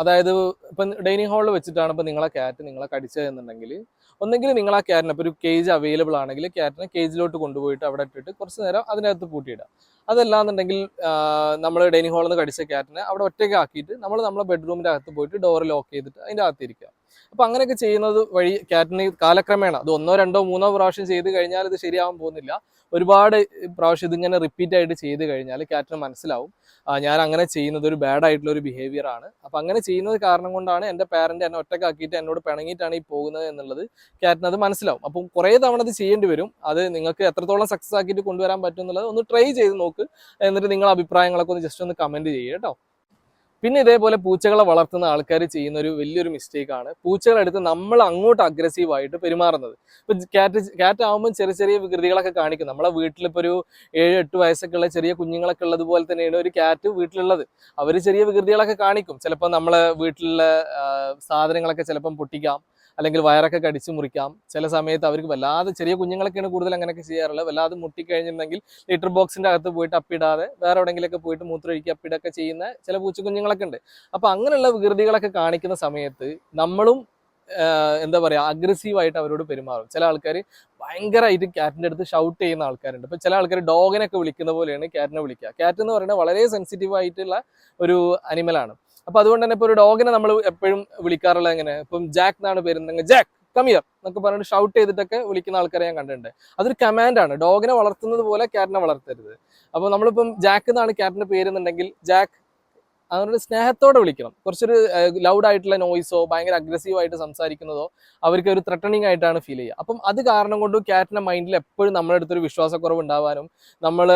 S1: അതായത് ഇപ്പം ഡൈനിങ് ഹാളിൽ വെച്ചിട്ടാണ് ഇപ്പം നിങ്ങളെ ക്യാറ്റ് നിങ്ങളെ കടിച്ചതെന്നുണ്ടെങ്കിൽ ഒന്നെങ്കിൽ നിങ്ങൾ ആ ക്യാറ്റിന് ഇപ്പോൾ ഒരു കേജ് അവൈലബിൾ ആണെങ്കിൽ ക്യാറ്റിനെ കേജിലോട്ട് കൊണ്ടുപോയിട്ട് അവിടെ ഇട്ടിട്ട് കുറച്ച് നേരം അതിനകത്ത് പൂട്ടിയിടുക. അതല്ലാന്നുണ്ടെങ്കിൽ നമ്മൾ ഡൈനിങ് ഹാളിൽ നിന്ന് കടിച്ച ക്യാറ്റിനെ അവിടെ ഒറ്റയ്ക്ക് ആക്കിയിട്ട് നമ്മൾ നമ്മളെ ബെഡ്റൂമിന്റെ അകത്ത് പോയിട്ട് ഡോർ ലോക്ക് ചെയ്തിട്ട് അതിന്റെ അകത്തിരിക്കുക. അപ്പൊ അങ്ങനെയൊക്കെ ചെയ്യുന്നത് വഴി ക്യാറ്റിന് കാലക്രമേണ അത് ഒന്നോ രണ്ടോ മൂന്നോ പ്രാവശ്യം ചെയ്ത് കഴിഞ്ഞാൽ ഇത് ശരിയാവാൻ പോകുന്നില്ല. ഒരുപാട് പ്രാവശ്യം ഇതിങ്ങനെ റിപ്പീറ്റ് ആയിട്ട് ചെയ്ത് കഴിഞ്ഞാൽ ക്യാറ്റിന് മനസ്സിലാവും. ഞാൻ അങ്ങനെ ചെയ്യുന്നത് ഒരു ബാഡ് ആയിട്ടുള്ള ഒരു ബിഹേവിയർ ആണ്. അപ്പൊ അങ്ങനെ ചെയ്യുന്നത് കാരണം കൊണ്ടാണ് എന്റെ പാരന്റ് എന്നെ ഒറ്റക്കാക്കിയിട്ട് എന്നോട് പിണങ്ങിയിട്ടാണ് ഈ പോകുന്നത് എന്നുള്ളത് ക്യാറ്റിന് അത് മനസ്സിലാവും. അപ്പം കുറേ തവണ അത് ചെയ്യേണ്ടി വരും. അത് നിങ്ങൾക്ക് എത്രത്തോളം സക്സസ് ആക്കിയിട്ട് കൊണ്ടുവരാൻ പറ്റും എന്നുള്ളത് ഒന്ന് ട്രൈ ചെയ്ത് നോക്ക്. എന്നിട്ട് നിങ്ങളുടെ അഭിപ്രായങ്ങളൊക്കെ ഒന്ന് ജസ്റ്റ് ഒന്ന് കമന്റ് ചെയ്യുക കേട്ടോ. പിന്നെ ഇതേപോലെ പൂച്ചകളെ വളർത്തുന്ന ആൾക്കാർ ചെയ്യുന്ന ഒരു വലിയൊരു മിസ്റ്റേക്ക് ആണ്. പൂച്ചകളെടുത്ത് നമ്മൾ അങ്ങോട്ട് അഗ്രസീവ് ആയിട്ട് പെരുമാറുന്നത്. ഇപ്പൊ കാറ്റ് ക്യാറ്റ് ആകുമ്പോൾ ചെറിയ ചെറിയ വികൃതികളൊക്കെ കാണിക്കും. നമ്മളെ വീട്ടിലിപ്പോ ഒരു ഏഴ് എട്ട് വയസ്സൊക്കെ ഉള്ള ചെറിയ കുഞ്ഞുങ്ങളൊക്കെ ഉള്ളതുപോലെ തന്നെയാണ് ഒരു കാറ്റ് വീട്ടിലുള്ളത്. അവർ ചെറിയ വികൃതികളൊക്കെ കാണിക്കും. ചിലപ്പോൾ നമ്മളെ വീട്ടിലുള്ള സാധനങ്ങളൊക്കെ ചിലപ്പം പൊട്ടിക്കാം. അല്ലെങ്കിൽ വയറൊക്കെ കടിച്ചു മുറിക്കാം. ചില സമയത്ത് അവർക്ക് വല്ലാതെ ചെറിയ കുഞ്ഞുങ്ങളൊക്കെയാണ് കൂടുതൽ അങ്ങനെയൊക്കെ ചെയ്യാറുള്ളത്. വല്ലാതെ മുട്ടിക്കഴിഞ്ഞിട്ടുണ്ടെങ്കിൽ ലിറ്റർ ബോക്സിന്റെ അകത്ത് പോയിട്ട് അപ്പിടാതെ വേറെ എവിടെയെങ്കിലുമൊക്കെ പോയിട്ട് മൂത്രമൊഴിക്കുക അപ്പിടൊക്കെ ചെയ്യുന്ന ചില പൂച്ചക്കുഞ്ഞുങ്ങളൊക്കെ ഉണ്ട്. അപ്പോൾ അങ്ങനെയുള്ള വികൃതികളൊക്കെ കാണിക്കുന്ന സമയത്ത് നമ്മളും എന്താ പറയുക അഗ്രസീവായിട്ട് അവരോട് പെരുമാറും. ചില ആൾക്കാർ ഭയങ്കരമായിട്ട് ക്യാറ്റിന്റെ അടുത്ത് ഷൗട്ട് ചെയ്യുന്ന ആൾക്കാരുണ്ട്. ഇപ്പോൾ ചില ആൾക്കാർ ഡോഗിനൊക്കെ വിളിക്കുന്ന പോലെയാണ് ക്യാറ്റിനെ വിളിക്കുക. ക്യാറ്റ് എന്ന് പറയുന്നത് വളരെ സെൻസിറ്റീവ് ആയിട്ടുള്ള ഒരു അനിമലാണ് അപ്പൊ അതുകൊണ്ട് തന്നെ ഇപ്പൊ ഒരു ഡോഗിനെ നമ്മൾ എപ്പോഴും വിളിക്കാറുള്ളത് എങ്ങനെ? ഇപ്പം ജാക്ക് എന്നാണ് പേരുന്നെങ്കിൽ ജാക്ക് കമിയർ എന്നൊക്കെ പറഞ്ഞിട്ട് ഷൗട്ട് ചെയ്തിട്ടൊക്കെ വിളിക്കുന്ന ആൾക്കാരെ ഞാൻ കണ്ടിട്ടുണ്ട്. അതൊരു കമാൻഡാണ് ഡോഗിനെ വളർത്തുന്നത് പോലെ ക്യാറ്റിനെ വളർത്തരുത്. അപ്പൊ നമ്മളിപ്പം ജാക്ക് എന്നാണ് ക്യാറ്റിന്റെ പേരെന്നുണ്ടെങ്കിൽ ജാക്ക് അവരുടെ സ്നേഹത്തോടെ വിളിക്കണം. കുറച്ചൊരു ലൗഡ് ആയിട്ടുള്ള നോയിസോ ഭയങ്കര അഗ്രസീവ് ആയിട്ട് സംസാരിക്കുന്നതോ അവർക്ക് ഒരു ത്രട്ടണിങ് ആയിട്ടാണ് ഫീൽ ചെയ്യുക. അപ്പം അത് കാരണം കൊണ്ട് ക്യാറ്റിന്റെ മൈൻഡിൽ എപ്പോഴും നമ്മുടെ അടുത്തൊരു വിശ്വാസക്കുറവ് ഉണ്ടാവാനും നമ്മൾ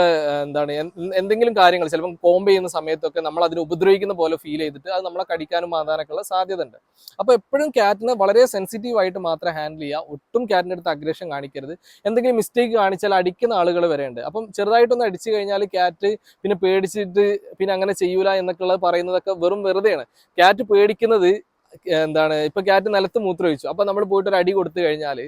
S1: എന്താണ് എന്തെങ്കിലും കാര്യങ്ങൾ ചിലപ്പം കോമ്പ് ചെയ്യുന്ന സമയത്തൊക്കെ നമ്മൾ അതിനെ ഉപദ്രവിക്കുന്ന പോലെ ഫീൽ ചെയ്തിട്ട് അത് നമ്മളെ കടിക്കാനും മാതാനൊക്കെ ഉള്ള സാധ്യത ഉണ്ട് അപ്പോൾ എപ്പോഴും ക്യാറ്റിനെ വളരെ സെൻസിറ്റീവ് ആയിട്ട് മാത്രം ഹാൻഡിൽ ചെയ്യുക. ഒട്ടും ക്യാറ്റിന്റെ അടുത്ത് അഗ്രഷൻ കാണിക്കരുത്. എന്തെങ്കിലും മിസ്റ്റേക്ക് കാണിച്ചാൽ അടിക്കുന്ന ആളുകൾ വരെ ഉണ്ട് അപ്പം ചെറുതായിട്ടൊന്ന് അടിച്ചു കഴിഞ്ഞാൽ ക്യാറ്റ് പിന്നെ പേടിച്ചിട്ട് പിന്നെ അങ്ങനെ ചെയ്യൂല എന്നൊക്കെ ഉള്ളത് പറയുന്നതൊക്കെ വെറും വെറുതെയാണ്. ക്യാറ്റ് പേടിക്കുന്നത് എന്താണ് ഇപ്പൊ ക്യാറ്റ് നിലത്ത് മൂത്രമൊഴിച്ചു. അപ്പൊ നമ്മൾ പോയിട്ട് ഒരു അടി കൊടുത്തു കഴിഞ്ഞാൽ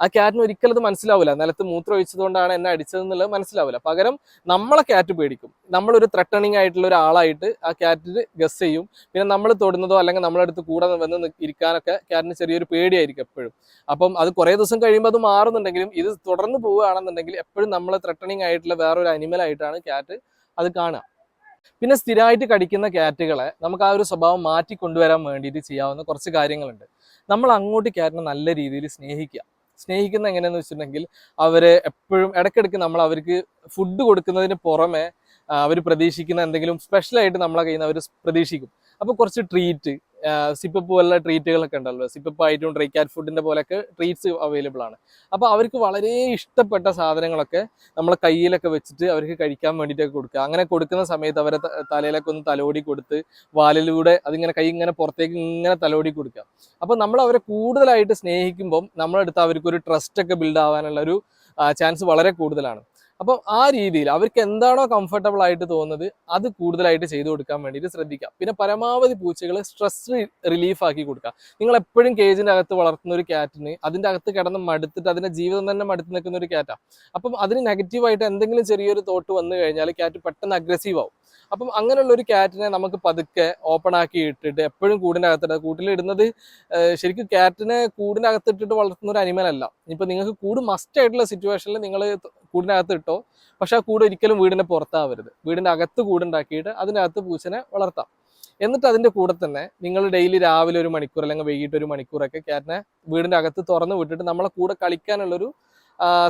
S1: ആ ക്യാറ്റിന് ഒരിക്കലും അത് മനസ്സിലാവില്ല. നിലത്ത് മൂത്രമൊഴിച്ചത് കൊണ്ടാണ് എന്നെ അടിച്ചതെന്നുള്ളത് മനസ്സിലാവില്ല. പകരം നമ്മളെ ക്യാറ്റ് പേടിക്കും. നമ്മളൊരു ത്രട്ടണിങ് ആയിട്ടുള്ള ഒരാളായിട്ട് ആ ക്യാറ്റിന് ഗസ് ചെയ്യും. പിന്നെ നമ്മൾ തൊടുന്നതോ അല്ലെങ്കിൽ നമ്മളെ അടുത്ത് കൂടെ വന്ന് ഇരിക്കാനൊക്കെ ക്യാറ്റിന് ചെറിയൊരു പേടിയായിരിക്കും എപ്പോഴും. അപ്പം അത് കുറേ ദിവസം കഴിയുമ്പോൾ അത് മാറുന്നുണ്ടെങ്കിലും ഇത് തുടർന്ന് പോവുകയാണെന്നുണ്ടെങ്കിൽ എപ്പോഴും നമ്മളെ ത്രട്ടണിങ് ആയിട്ടുള്ള വേറൊരു അനിമൽ ആയിട്ടാണ് ക്യാറ്റ് അത് കാണുക. പിന്നെ സ്ഥിരമായിട്ട് കടിക്കുന്ന ക്യാറ്റുകളെ നമുക്ക് ആ ഒരു സ്വഭാവം മാറ്റി കൊണ്ടുവരാൻ വേണ്ടിയിട്ട് ചെയ്യാവുന്ന കുറച്ച് കാര്യങ്ങളുണ്ട്. നമ്മൾ അങ്ങോട്ട് ക്യാറ്റിനെ നല്ല രീതിയിൽ സ്നേഹിക്കുക. സ്നേഹിക്കുന്ന എങ്ങനെയാന്ന് വെച്ചിട്ടുണ്ടെങ്കിൽ അവരെ എപ്പോഴും ഇടയ്ക്കിടയ്ക്ക് നമ്മൾ അവർക്ക് ഫുഡ് കൊടുക്കുന്നതിന് പുറമെ അവർ പ്രതീക്ഷിക്കുന്ന എന്തെങ്കിലും സ്പെഷ്യലായിട്ട് നമ്മളെ കയ്യിൽ നിന്ന് അവർ പ്രതീക്ഷിക്കും. അപ്പോൾ കുറച്ച് ട്രീറ്റ് സിപ്പപ്പ് പോലുള്ള ട്രീറ്റുകളൊക്കെ ഉണ്ടല്ലോ. സിപ്പപ്പ് ആയിട്ടും ഡ്രൈ കാറ്റ് ഫുഡിന്റെ പോലെയൊക്കെ ട്രീറ്റ്സ് അവൈലബിൾ ആണ്. അപ്പോൾ അവർക്ക് വളരെ ഇഷ്ടപ്പെട്ട സാധനങ്ങളൊക്കെ നമ്മളെ കയ്യിലൊക്കെ വെച്ചിട്ട് അവർക്ക് കഴിക്കാൻ വേണ്ടിയിട്ടൊക്കെ കൊടുക്കുക. അങ്ങനെ കൊടുക്കുന്ന സമയത്ത് അവരെ തലയിലൊക്കെ ഒന്ന് തലോടി കൊടുത്ത് വാലിലൂടെ അതിങ്ങനെ കൈ ഇങ്ങനെ പുറത്തേക്ക് ഇങ്ങനെ തലോടി കൊടുക്കുക. അപ്പോൾ നമ്മൾ അവരെ കൂടുതലായിട്ട് സ്നേഹിക്കുമ്പം നമ്മളെടുത്ത് അവർക്ക് ഒരു ട്രസ്റ്റ് ഒക്കെ ബിൽഡ് ആവാനുള്ള ഒരു ചാൻസ് വളരെ കൂടുതലാണ്. അപ്പം ആ രീതിയിൽ അവർക്ക് എന്താണോ കംഫർട്ടബിൾ ആയിട്ട് തോന്നുന്നത് അത് കൂടുതലായിട്ട് ചെയ്തു കൊടുക്കാൻ വേണ്ടിയിട്ട് ശ്രദ്ധിക്കുക. പിന്നെ പരമാവധി പൂച്ചകൾ സ്ട്രെസ് റിലീഫ് ആക്കി കൊടുക്കുക. നിങ്ങൾ എപ്പോഴും കേജിന്റെ അകത്ത് വളർത്തുന്ന ഒരു ക്യാറ്റിന് അതിന്റെ അകത്ത് കിടന്ന് മടുത്തിട്ട് അതിന്റെ ജീവിതം തന്നെ മടുത്ത് നിൽക്കുന്ന ഒരു ക്യാറ്റാണ് അപ്പം അതിന് നെഗറ്റീവായിട്ട് എന്തെങ്കിലും ചെറിയൊരു തോട്ട് വന്നു കഴിഞ്ഞാൽ ക്യാറ്റ് പെട്ടെന്ന് അഗ്രസീവ് ആവും. അപ്പം അങ്ങനെയുള്ള ഒരു ക്യാറ്റിനെ നമുക്ക് പതുക്കെ ഓപ്പൺ ആക്കി ഇട്ടിട്ട് എപ്പോഴും കൂടിന്റെ അകത്തിട്ട് കൂട്ടിലിടുന്നത് ശരിക്കും ക്യാറ്റിനെ കൂടിന്റെ അകത്തിട്ടിട്ട് വളർത്തുന്ന ഒരു അനിമൽ അല്ല. ഇപ്പം നിങ്ങൾക്ക് കൂട് മസ്റ്റ് ആയിട്ടുള്ള സിറ്റുവേഷനിൽ നിങ്ങൾ കൂടിനകത്ത് ഇട്ടോ പക്ഷേ ആ കൂട് ഒരിക്കലും വീടിന്റെ പുറത്താവരുത്. വീടിന്റെ അകത്ത് കൂടുണ്ടാക്കിയിട്ട് അതിനകത്ത് പൂച്ചനെ വളർത്താം. എന്നിട്ട് അതിന്റെ കൂടെ തന്നെ നിങ്ങൾ ഡെയിലി രാവിലെ ഒരു മണിക്കൂർ അല്ലെങ്കിൽ വൈകിട്ട് ഒരു മണിക്കൂറൊക്കെ ക്യാറ്റിനെ വീടിന്റെ അകത്ത് തുറന്ന് വിട്ടിട്ട് നമ്മളെ കൂടെ കളിക്കാനുള്ളൊരു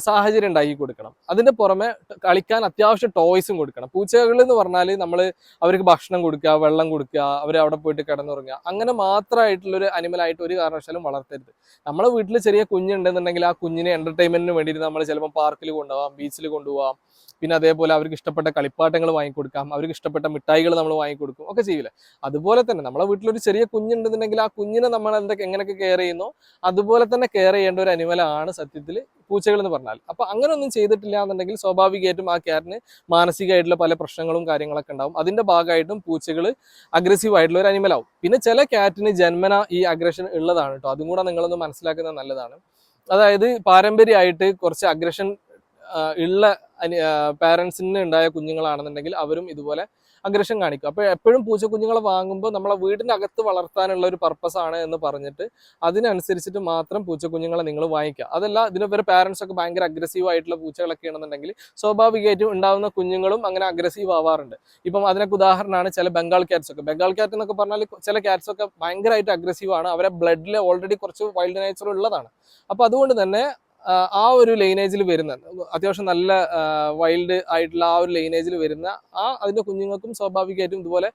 S1: സാഹചര്യം ഉണ്ടാക്കി കൊടുക്കണം. അതിന്റെ പുറമെ കളിക്കാൻ അത്യാവശ്യം ടോയ്സും കൊടുക്കണം. പൂച്ചകൾ എന്ന് പറഞ്ഞാൽ നമ്മൾ അവർക്ക് ഭക്ഷണം കൊടുക്കുക വെള്ളം കൊടുക്കുക അവർ അവിടെ പോയിട്ട് കിടന്നുറങ്ങുക. അങ്ങനെ മാത്രമായിട്ടുള്ളൊരു അനിമലായിട്ട് ഒരു കാരണവശാലും വളർത്തരുത്. നമ്മളെ വീട്ടിൽ ചെറിയ കുഞ്ഞുണ്ടെന്നുണ്ടെങ്കിൽ ആ കുഞ്ഞിനെ എന്റർടൈൻമെന്റിന് വേണ്ടിയിട്ട് നമ്മൾ ചിലപ്പോൾ പാർക്കിൽ കൊണ്ടുപോകാം ബീച്ചിൽ കൊണ്ടുപോകാം പിന്നെ അതേപോലെ അവർക്ക് ഇഷ്ടപ്പെട്ട കളിപ്പാട്ടങ്ങൾ വാങ്ങിക്കൊടുക്കാം അവർക്ക് ഇഷ്ടപ്പെട്ട മിഠായികൾ നമ്മൾ വാങ്ങിക്കൊടുക്കും ഒക്കെ ചെയ്യില്ല അതുപോലെ തന്നെ നമ്മളെ വീട്ടിലൊരു ചെറിയ കുഞ്ഞുണ്ടെന്നുണ്ടെങ്കിൽ ആ കുഞ്ഞിനെ നമ്മൾ എന്തൊക്കെ എങ്ങനെയൊക്കെ കെയർ ചെയ്യുന്നോ അതുപോലെ തന്നെ കെയർ ചെയ്യേണ്ട ഒരു അനിമലാണ് സത്യത്തിൽ പൂച്ചകൾ എന്ന് പറഞ്ഞാൽ. അപ്പൊ അങ്ങനെ ഒന്നും ചെയ്തിട്ടില്ല എന്നുണ്ടെങ്കിൽ സ്വാഭാവികമായിട്ടും ആ ക്യാറ്റിന് മാനസികമായിട്ടുള്ള പല പ്രശ്നങ്ങളും കാര്യങ്ങളൊക്കെ ഉണ്ടാവും. അതിന്റെ ഭാഗമായിട്ടും പൂച്ചകൾ അഗ്രസീവ് ആയിട്ടുള്ള ഒരു അനിമലാവും പിന്നെ ചില ക്യാറ്റിന് ജന്മന ഈ അഗ്രഷൻ ഉള്ളതാണ് കേട്ടോ അതും കൂടെ നിങ്ങളൊന്ന് മനസ്സിലാക്കുന്നത് നല്ലതാണ്. അതായത് പാരമ്പര്യമായിട്ട് കുറച്ച് അഗ്രഷൻ ഉള്ള പാരൻസിന് ഉണ്ടായ കുഞ്ഞുങ്ങളാണെന്നുണ്ടെങ്കിൽ അവരും ഇതുപോലെ അഗ്രഷൻ കാണിക്കും. അപ്പോൾ എപ്പോഴും പൂച്ചക്കുഞ്ഞുങ്ങളെ വാങ്ങുമ്പോൾ നമ്മളെ വീടിന്റെ അകത്ത് വളർത്താനുള്ള ഒരു പർപ്പസ് ആണ് എന്ന് പറഞ്ഞിട്ട് അതിനനുസരിച്ചിട്ട് മാത്രം പൂച്ചക്കുഞ്ഞുങ്ങളെ നിങ്ങൾ വാങ്ങിക്കുക. അതല്ല ഇതിന് ഇവരെ പാരൻസ് ഒക്കെ ഭയങ്കര അഗ്രസീവ് ആയിട്ടുള്ള പൂച്ചകളൊക്കെ ആണെന്നുണ്ടെങ്കിൽ സ്വാഭാവികമായിട്ടും ഉണ്ടാവുന്ന കുഞ്ഞുങ്ങളും അങ്ങനെ അഗ്രസീവ് ആവാറുണ്ട്. ഇപ്പം അതിനൊക്കെ ഉദാഹരണമാണ് ചില ബംഗാൾ ക്യാറ്റ്സ് ഒക്കെ. ബംഗാൾ ക്യാറ്റ് എന്നൊക്കെ പറഞ്ഞാൽ ചില ക്യാറ്റ്സ് ഒക്കെ ഭയങ്കരമായിട്ട് അഗ്രസീവ് ആണ്. അവരെ ബ്ലഡിൽ ഓൾറെഡി കുറച്ച് വൈൽഡ് നേച്ചർ ഉള്ളതാണ്. അപ്പോൾ അതുകൊണ്ട് തന്നെ ആ, ഒരു ലൈനേജിൽ വരുന്ന അത്യാവശ്യം നല്ല വൈൽഡ് ആയിട്ടുള്ള ആ ഒരു ലൈനേജിൽ വരുന്ന ആ അതിന്റെ കുഞ്ഞുങ്ങൾക്കും സ്വാഭാവികമായിട്ടും ഇതുപോലെ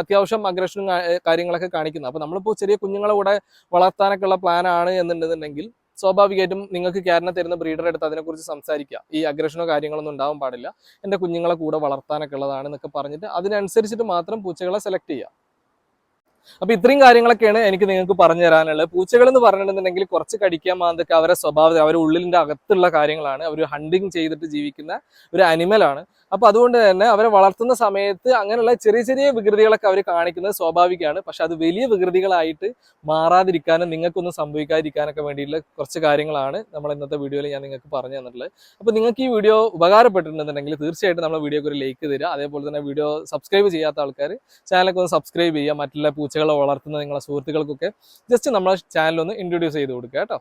S1: അത്യാവശ്യം അഗ്രഷനും കാര്യങ്ങളൊക്കെ കാണിക്കുന്നത് അപ്പോൾ നമ്മളിപ്പോൾ ചെറിയ കുഞ്ഞുങ്ങളെ കൂടെ വളർത്താനൊക്കെ ഉള്ള പ്ലാൻ ആണ് എന്നുണ്ടെന്നുണ്ടെങ്കിൽ സ്വാഭാവികമായിട്ടും നിങ്ങൾക്ക് ക്യാരനെ തരുന്ന ബ്രീഡറെ അടുത്ത് അതിനെക്കുറിച്ച് സംസാരിക്കുക. ഈ അഗ്രഷനോ കാര്യങ്ങളൊന്നും ഉണ്ടാവാൻ പാടില്ല. എന്റെ കുഞ്ഞുങ്ങളെ കൂടെ വളർത്താനൊക്കെ ഉള്ളതാണ് എന്നൊക്കെ പറഞ്ഞിട്ട് അതിനനുസരിച്ചിട്ട് മാത്രം പൂച്ചകളെ സെലക്ട് ചെയ്യുക. അപ്പൊ ഇത്രയും കാര്യങ്ങളൊക്കെയാണ് എനിക്ക് നിങ്ങൾക്ക് പറഞ്ഞു തരാനുള്ളത്. പൂച്ചകൾ എന്ന് പറഞ്ഞിട്ടുണ്ടെങ്കിൽ കുറച്ച് കടിക്കാൻ മാന്തൊക്കെ അവരെ സ്വഭാവം അവരുടെ ഉള്ളിലിന്റെ അകത്തുള്ള കാര്യങ്ങളാണ്. അവർ ഹണ്ടിങ് ചെയ്തിട്ട് ജീവിക്കുന്ന ഒരു അനിമലാണ് അപ്പൊ അതുകൊണ്ട് തന്നെ അവരെ വളർത്തുന്ന സമയത്ത് അങ്ങനെയുള്ള ചെറിയ ചെറിയ വികൃതികളൊക്കെ അവർ കാണിക്കുന്നത് സ്വാഭാവികമാണ്. പക്ഷെ അത് വലിയ വികൃതികളായിട്ട് മാറാതിരിക്കാനും നിങ്ങൾക്കൊന്നും സംഭവിക്കാതിരിക്കാനൊക്കെ വേണ്ടിയിട്ടുള്ള കുറച്ച് കാര്യങ്ങളാണ് നമ്മൾ ഇന്നത്തെ വീഡിയോയിൽ ഞാൻ നിങ്ങൾക്ക് പറഞ്ഞു തന്നിട്ടുള്ളത്. അപ്പോൾ നിങ്ങൾക്ക് ഈ വീഡിയോ ഉപകാരപ്പെട്ടിട്ടുണ്ടെന്നുണ്ടെങ്കിൽ തീർച്ചയായിട്ടും നമ്മൾ വീഡിയോക്ക് ഒരു ലൈക്ക് തരിക. അതേപോലെ തന്നെ വീഡിയോ സബ്സ്ക്രൈബ് ചെയ്യാത്ത ആൾക്കാർ ചാനലൊക്കെ ഒന്ന് സബ്സ്ക്രൈബ് ചെയ്യുക. മറ്റുള്ള പൂച്ചകളെ വളർത്തുന്ന നിങ്ങളുടെ സുഹൃത്തുക്കൾക്കൊക്കെ ജസ്റ്റ് നമ്മളെ ചാനലൊന്ന് ഇൻട്രൊഡ്യൂസ് ചെയ്ത് കൊടുക്കുക കേട്ടോ.